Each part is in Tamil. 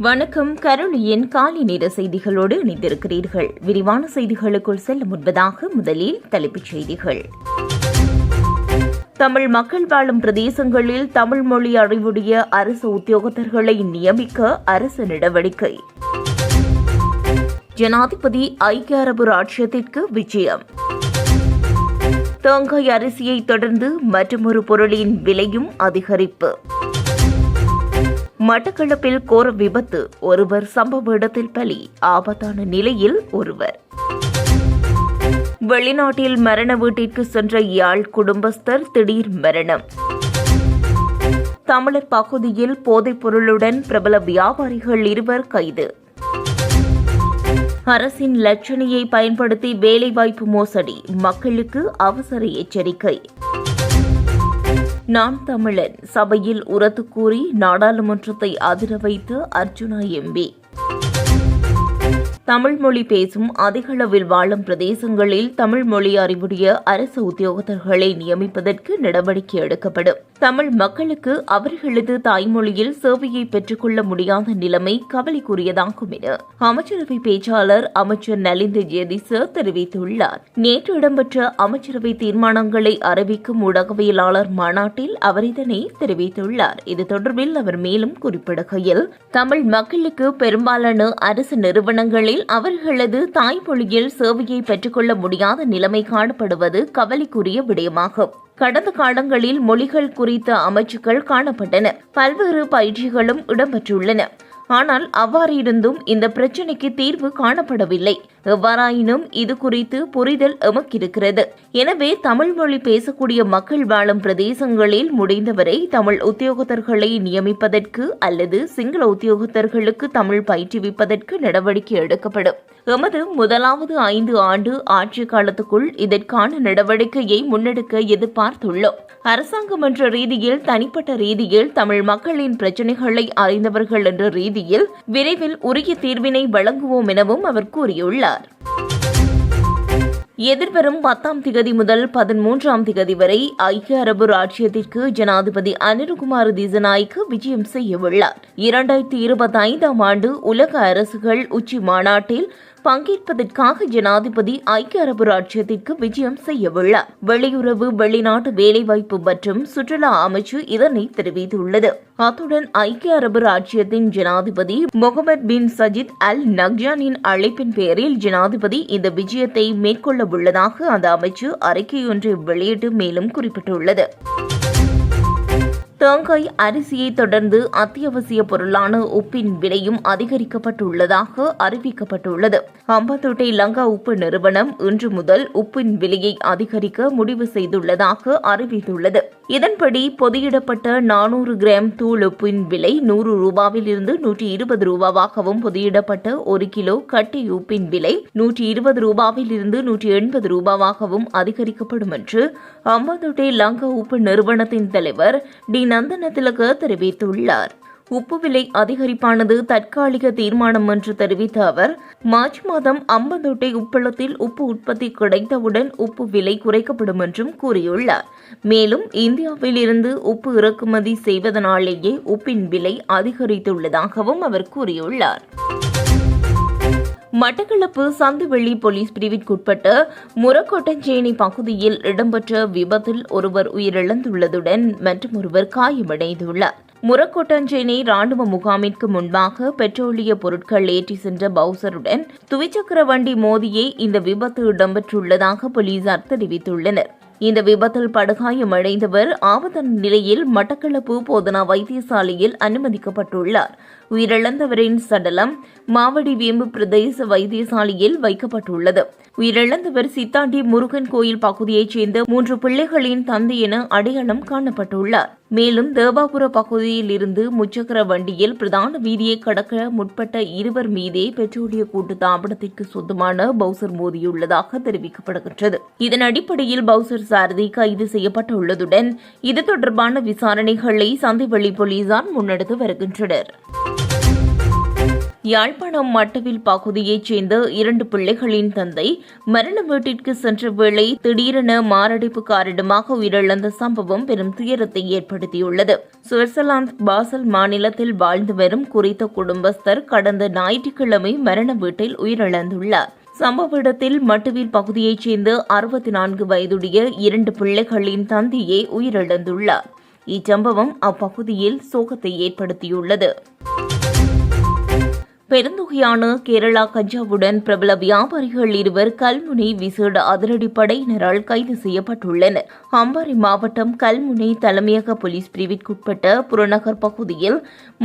வணக்கம். கருணியின் காலை நேர செய்திகளோடு இணைந்திருக்கிறீர்கள். விரிவான செய்திகளுக்குள் செல்ல முன்பதாக முதலில் தலைப்புச் செய்திகள். தமிழ் மக்கள் வாழும் பிரதேசங்களில் தமிழ் மொழி அறிவுடைய அரசு உத்தியோகத்தர்களை நியமிக்க அரசு நடவடிக்கை. ஜனாதிபதி ஐக்கிய அரபு ராஜ்யத்திற்கு விஜயம். தேங்காய் அரிசியை தொடர்ந்து மற்றொரு பொருளின் விலையும் அதிகரிப்பு. மட்டக்களப்பில் கோர விபத்து. ஒருவர் சம்பவ இடத்தில் பலி. ஆபத்தான நிலையில் ஒருவர். வெளிநாட்டில் மரண வீட்டிற்கு சென்ற யாழ் குடும்பஸ்தர் திடீர் மரணம். தமிழர் பகுதியில் போதைப் பொருளுடன் பிரபல வியாபாரிகள் இருவர் கைது. அரசின் லட்சணையை பயன்படுத்தி வேலைவாய்ப்பு மோசடி. மக்களுக்கு அவசர எச்சரிக்கை. நாம் தமிழன். சபையில் உரத்து கூறி நாடாளுமன்றத்தை அதிர வைத்து அர்ஜுனா எம்பி தமிழ் மொழி பேசும் அதிகளவில் வாழும் பிரதேசங்களில் தமிழ் மொழி அறிவுடைய அரசு உத்தியோகத்தர்களை நியமிப்பதற்கு நடவடிக்கை எடுக்கப்படும். தமிழ் மக்களுக்கு அவர்களது தாய்மொழியில் சேவையை பெற்றுக்கொள்ள முடியாத நிலைமை கவலைக்குரியதாகும் என அமைச்சரவை பேச்சாளர் அமைச்சர் நலிந்த ஜெதிச தெரிவித்துள்ளார். நேற்று இடம்பெற்ற அமைச்சரவை தீர்மானங்களை அறிவிக்கும் ஊடகவியலாளர் மாநாட்டில் அவர் இதனை தெரிவித்துள்ளார். இது தொடர்பில் அவர் மேலும் குறிப்பிடுகையில் தமிழ் மக்களுக்கு பெரும்பாலான அரசு நிறுவனங்களில் அவர்களது தாய்மொழியில் சேவையை பெற்றுக்கொள்ள முடியாத நிலைமை காணப்படுவது கவலைக்குரிய விடயமாகும். கடந்த காலங்களில் மொழிகள் குறித்த அமைச்சுக்கள் காணப்பட்டன. பல்வேறு பயிற்சிகளும் இடம்பெற்றுள்ளன. ஆனால் அவ்வாறிருந்தும் இந்த பிரச்சினைக்கு தீர்வு காணப்படவில்லை. எவ்வாறாயினும் இது குறித்து புரிதல் எமக்கிருக்கிறது. எனவே தமிழ் மொழி பேசக்கூடிய மக்கள் வாழும் பிரதேசங்களில் முடிந்தவரை தமிழ் உத்தியோகத்தர்களை நியமிப்பதற்கு அல்லது சிங்கள உத்தியோகத்தர்களுக்கு தமிழ் பயிற்றுவிப்பதற்கு நடவடிக்கை எடுக்கப்படும். எமது முதலாவது ஐந்து ஆண்டு ஆட்சி காலத்துக்குள் இதற்கான நடவடிக்கையை முன்னெடுக்க எதிர்பார்த்துள்ளோம். அரசாங்கம் என்ற ரீதியில் தனிப்பட்ட ரீதியில் தமிழ் மக்களின் பிரச்சினைகளை அறிந்தவர்கள் என்ற ரீதியில் விரைவில் உரிய தீர்வினை வழங்குவோம் எனவும் அவர் கூறியுள்ளார். எதிர்வரும் பத்தாம் திகதி முதல் பதிமூன்றாம் திகதி வரை ஐக்கிய அரபு ராஜ்யத்திற்கு ஜனாதிபதி அனிருகுமார் திசநாய்க்கு விஜயம் செய்யவுள்ளார். இரண்டாயிரத்தி இருபத்தி ஐந்தாம் ஆண்டு உலக அரசுகள் உச்சி மாநாட்டில் பங்கேற்பதற்காக ஜனாதிபதி ஐக்கிய அரபு ராஜ்யத்திற்கு விஜயம் செய்யவுள்ளார். வெளியுறவு வெளிநாட்டு வேலைவாய்ப்பு மற்றும் சுற்றுலா அமைச்சு இதனை தெரிவித்துள்ளது. அத்துடன் ஐக்கிய அரபு ராஜ்யத்தின் ஜனாதிபதி முகமது பின் சஜித் அல் நக்ஜானின் அழைப்பின் பேரில் ஜனாதிபதி இந்த விஜயத்தை மேற்கொள்ள உள்ளதாக அந்த அமைச்சு அறிக்கையொன்றை வெளியிட்டு மேலும் குறிப்பிட்டுள்ளது. தேங்காய் அரிசியை தொடர்ந்து அத்தியாவசிய பொருளான உப்பின் விலையும் அதிகரிக்கப்பட்டுள்ளதாக அறிவிக்கப்பட்டுள்ளது. அம்பாத்தோட்டை லங்கா உப்பு நிறுவனம் இன்று முதல் உப்பின் விலையை அதிகரிக்க முடிவு செய்துள்ளதாக அறிவித்துள்ளது. இதன்படி பொதியிடப்பட்ட நானூறு கிராம் தூள் உப்பின் விலை நூறு ரூபாவில் இருந்து நூற்றி இருபது ரூபாவாகவும் பொதியிடப்பட்ட ஒரு கிலோ கட்டி உப்பின் விலை நூற்றி இருபது ரூபாவில் இருந்து நூற்றி எண்பது ரூபாவாகவும் அதிகரிக்கப்படும் என்று அம்பாத்தோட்டை லங்கா உப்பு நிறுவனத்தின் தலைவர் டி நந்தனத்திலக தெரிவித்துள்ளார். உப்பு விலை அதிகரிப்பானது தற்காலிக தீர்மானம் என்று தெரிவித்த அவர் மார்ச் மாதம் அம்பந்தோட்டை உப்பளத்தில் உப்பு உற்பத்தி கிடைத்தவுடன் உப்பு விலை குறைக்கப்படும் என்றும் கூறியுள்ளார். மேலும் இந்தியாவில் இருந்து உப்பு இறக்குமதி செய்வதனாலேயே உப்பின் விலை அதிகரித்துள்ளதாகவும் அவர் கூறியுள்ளார். மட்டக்களப்பு சந்துவெள்ளி போலீஸ் பிரிவிற்குட்பட்ட முரக்கோட்டஞ்சேனி பகுதியில் இடம்பெற்ற விபத்தில் ஒருவர் உயிரிழந்துள்ளதுடன் மற்றும் ஒருவர் காயமடைந்துள்ளார். முரக்கோட்டஞ்சேனி ராணுவ முகாமிற்கு முன்பாக பெட்ரோலிய பொருட்கள் ஏற்றி சென்ற பவுசருடன் துவிச்சக்கர வண்டி மோதியே இந்த விபத்து இடம்பெற்றுள்ளதாக போலீசார் தெரிவித்துள்ளனர். இந்த விபத்தில் படுகாயமடைந்தவர் ஆபத்தான நிலையில் மட்டக்களப்பு போதனா வைத்தியசாலையில் அனுமதிக்கப்பட்டுள்ளார். உயிரிழந்தவரின் சடலம் மாவடி வேம்பு பிரதேச வைத்தியசாலையில் வைக்கப்பட்டுள்ளது. உயிரிழந்தவர் சித்தாண்டி முருகன் கோயில் பகுதியைச் சேர்ந்த மூன்று பிள்ளைகளின் தந்தை என அடையாளம் காணப்பட்டுள்ளார். மேலும் தேவாபுர பகுதியில் இருந்து முச்சக்கர வண்டியில் பிரதான வீதியை கடக்க முற்பட்ட இருவர் மீதே பெட்ரோலிய கூட்டு தாபனத்திற்கு சொந்தமான பவுசர் மோதியுள்ளதாக தெரிவிக்கப்படுகின்றது. இதன் அடிப்படையில் பவுசர் சாரதி கைது செய்யப்பட்டுள்ளதுடன் இது தொடர்பான விசாரணைகளை சந்தைவெளி போலீசார் முன்னெடுத்து வருகின்றனர். யாழ்ப்பாணம் மட்டவில் பகுதியைச் சேர்ந்த இரண்டு பிள்ளைகளின் தந்தை மரண வீட்டிற்கு சென்ற வேளை திடீரென மாரடைப்பு காரணமாக உயிரிழந்த சம்பவம் பெரும் துயரத்தை ஏற்படுத்தியுள்ளது. சுவிட்சர்லாந்து பாசல் மாநிலத்தில் வாழ்ந்து வரும் குறித்த குடும்பஸ்தர் கடந்த ஞாயிற்றுக்கிழமை மரண வீட்டில் உயிரிழந்துள்ளார். சம்பவ இடத்தில் மட்டுவில் பகுதியைச் சேர்ந்த அறுபத்தி நான்கு வயதுடைய இரண்டு பிள்ளைகளின் தந்தையே உயிரிழந்துள்ளார். இச்சம்பவம் அப்பகுதியில் சோகத்தை ஏற்படுத்தியுள்ளது. பெருந்தொகையான கேரளா கஞ்சாவுடன் பிரபல வியாபாரிகள் இருவர் கல்முனை விசேட அதிரடி படையினரால் கைது செய்யப்பட்டுள்ளனர். அம்பாறை மாவட்டம் கல்முனை தலைமையக போலீஸ் பிரிவிற்குட்பட்ட புறநகர் பகுதியில்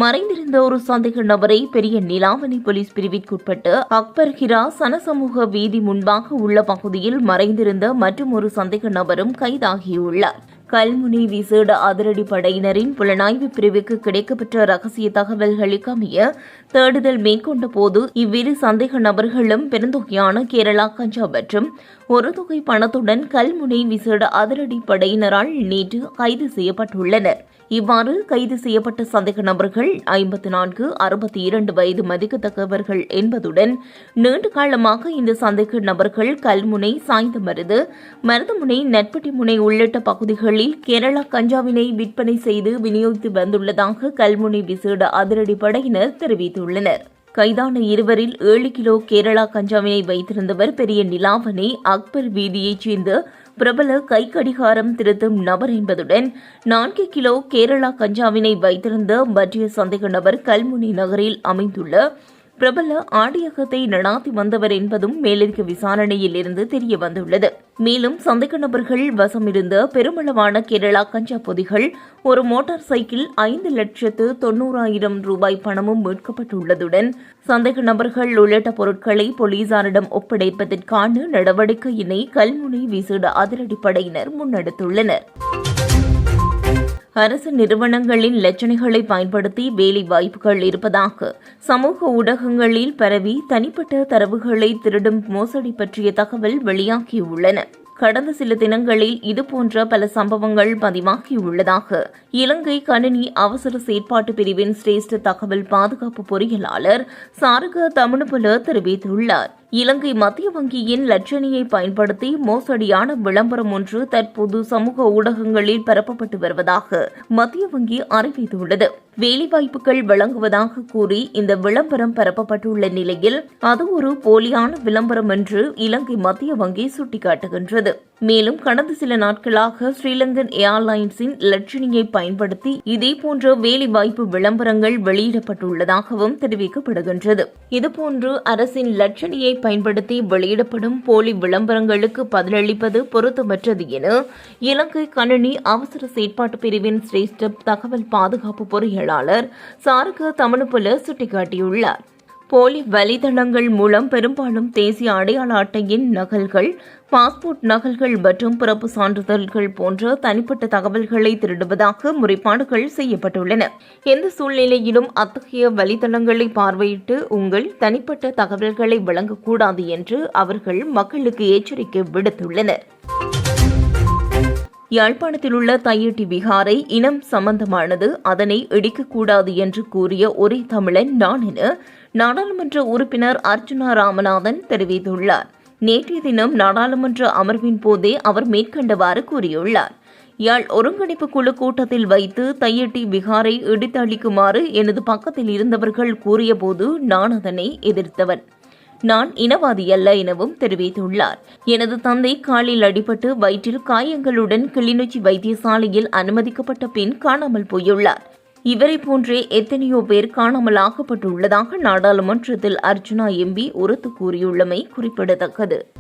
மறைந்திருந்த ஒரு சந்தேக நபரை பெரிய நிலாவணி போலீஸ் பிரிவிற்குட்பட்ட அக்பர் ஹிரா சனசமூக வீதி முன்பாக உள்ள பகுதியில் மறைந்திருந்த மற்றும் ஒரு சந்தேக நபரும் கைதாகியுள்ளார். கல்முனை விசேட அதிரடி படையினரின் புலனாய்வு பிரிவுக்கு கிடைக்கப்பெற்ற ரகசிய தகவல்களுக்கு அமைய தேடுதல் மேற்கொண்ட போது இவ்விரு சந்தேக நபர்களும் பெருந்தொகையான கேரளா கஞ்சா மற்றும் ஒரு தொகை பணத்துடன் கல்முனை விசேட அதிரடி படையினரால் நேற்று கைது செய்யப்பட்டுள்ளனர். இவ்வாறு கைது செய்யப்பட்ட சந்தேக நபர்கள் ஐம்பத்தி நான்கு அறுபத்தி இரண்டு வயது மதிக்கத்தக்கவர்கள் என்பதுடன் நீண்ட காலமாக இந்த சந்தேக நபர்கள் கல்முனை சாய்ந்தமருது மருதமுனை நட்பட்டி முனை உள்ளிட்ட பகுதிகளில் கேரளா கஞ்சாவினை விற்பனை செய்து விநியோகித்து வந்துள்ளதாக கல்முனை விசேட அதிரடி படையினர் தெரிவித்துள்ளனர். கைதான இருவரில் ஏழு கிலோ கேரளா கஞ்சாவினை வைத்திருந்தவர் பெரிய நிலாவனே அக்பர் வீதியைச் சேர்ந்த பிரபல கை கடிகாரம் திருத்தும் நபர் என்பதுடன் நான்கு கிலோ கேரளா கஞ்சாவினை வைத்திருந்த மத்திய சந்தேக நபர் கல்முனை நகரில் அமைந்துள்ள பிரபல ஆடியகத்தை நடாத்தி வந்தவர் என்பதும் மேலதிக விசாரணையில் இருந்து தெரிய வந்துள்ளது மேலும் சந்தேக நபர்கள் வசமிருந்த பெருமளவான கேரளா கஞ்சா பொதிகள் ஒரு மோட்டார் சைக்கிள் ஐந்து லட்சத்து தொன்னூறாயிரம் ரூபாய் பணமும் மீட்கப்பட்டுள்ளதுடன் சந்தேக நபர்கள் உள்ளிட்ட பொருட்களை போலீசாரிடம் ஒப்படைப்பதற்கான நடவடிக்கையினை கல்முனை விசேட அதிரடிப்படையினர் முன்னெடுத்துள்ளனர். அரசு நிறுவனங்களின் லட்சணைகளை பயன்படுத்தி வேலை வாய்ப்புகள் இருப்பதாக சமூக ஊடகங்களில் பரவி தனிப்பட்ட தரவுகளை திருடும் மோசடி பற்றிய தகவல் வெளியாகியுள்ளன. கடந்த சில தினங்களில் இதுபோன்ற பல சம்பவங்கள் பதிவாகியுள்ளதாக இலங்கை கணினி அவசர செயற்பாட்டு பிரிவின் சிரேஷ்ட தகவல் பாதுகாப்பு பொறியியலாளர் சாரக தமிழ்புல தெரிவித்துள்ளார். இலங்கை மத்திய வங்கியின் லட்சணியை பயன்படுத்தி மோசடியான விளம்பரம் ஒன்று தற்போது சமூக ஊடகங்களில் பரப்பப்பட்டு வருவதாக மத்திய வங்கி அறிவித்துள்ளது. வேலைவாய்ப்புகள் வழங்குவதாக கூறி இந்த விளம்பரம் பரப்பப்பட்டுள்ள நிலையில் அது ஒரு போலியான விளம்பரம் என்று இலங்கை மத்திய வங்கி சுட்டிக்காட்டுகின்றது. மேலும் கடந்த சில நாட்களாக ஸ்ரீலங்கன் ஏர்லைன்ஸின் லட்சணியை பயன்படுத்தி இதேபோன்ற வேலைவாய்ப்பு விளம்பரங்கள் வெளியிடப்பட்டுள்ளதாகவும் தெரிவிக்கப்படுகின்றது. இதுபோன்று அரசின் லட்சணியை பயன்படுத்தி வெளியிடப்படும் போலி விளம்பரங்களுக்கு பதிலளிப்பது பொருத்தமற்றது என இலங்கை கணினி அவசர செயற்பாட்டு பிரிவின் சிரேஷ்ட தகவல் பாதுகாப்பு பொறியியலாளர் சாருக தமிழ்புல சுட்டிக்காட்டியுள்ளார். போலி வலைதளங்கள் மூலம் பெரும்பாலும் தேசிய அடையாள அட்டையின் நகல்கள் பாஸ்போர்ட் நகல்கள் மற்றும் பிறப்பு சான்றிதழ்கள் போன்ற தனிப்பட்ட தகவல்களை திருடுவதாக முறைப்பாடுகள் செய்யப்பட்டுள்ளன. எந்த சூழ்நிலையிலும் அத்தகைய வலைதளங்களை பார்வையிட்டு உங்கள் தனிப்பட்ட தகவல்களை வழங்கக்கூடாது என்று அவர்கள் மக்களுக்கு எச்சரிக்கை விடுத்துள்ளனர். யாழ்ப்பாணத்தில் உள்ள தையட்டி விகாரை இனம் சம்பந்தமானது அதனை இடிக்கக்கூடாது என்று கூறிய ஒரே தமிழன் நான் என நாடாளுமன்ற உறுப்பினர் அர்ஜுனா ராமநாதன் தெரிவித்துள்ளார். நேற்றைய தினம் நாடாளுமன்ற அமர்வின் போதே அவர் மேற்கண்டவாறு கூறியுள்ளார். யாழ் ஒருங்கிணைப்பு குழு கூட்டத்தில் வைத்து தையட்டி விகாரை இடித்தளிக்குமாறு எனது பக்கத்தில் இருந்தவர்கள் கூறியபோது நான் அதனை எதிர்த்தவன். நான் இனவாதி அல்ல எனவும் தெரிவித்துள்ளார். எனது தந்தை காலில் அடிபட்டு வயிற்றில் காயங்களுடன் கிளிநொச்சி வைத்தியசாலையில் அனுமதிக்கப்பட்ட பின் காணாமல் போயுள்ளார். இவரை போன்றே எத்தனையோ பேர் காணாமல் ஆக்கப்பட்டுள்ளதாக நாடாளுமன்றத்தில் அர்ஜுனா எம்பி உரத்து கூறியுள்ளமை குறிப்பிடத்தக்கது.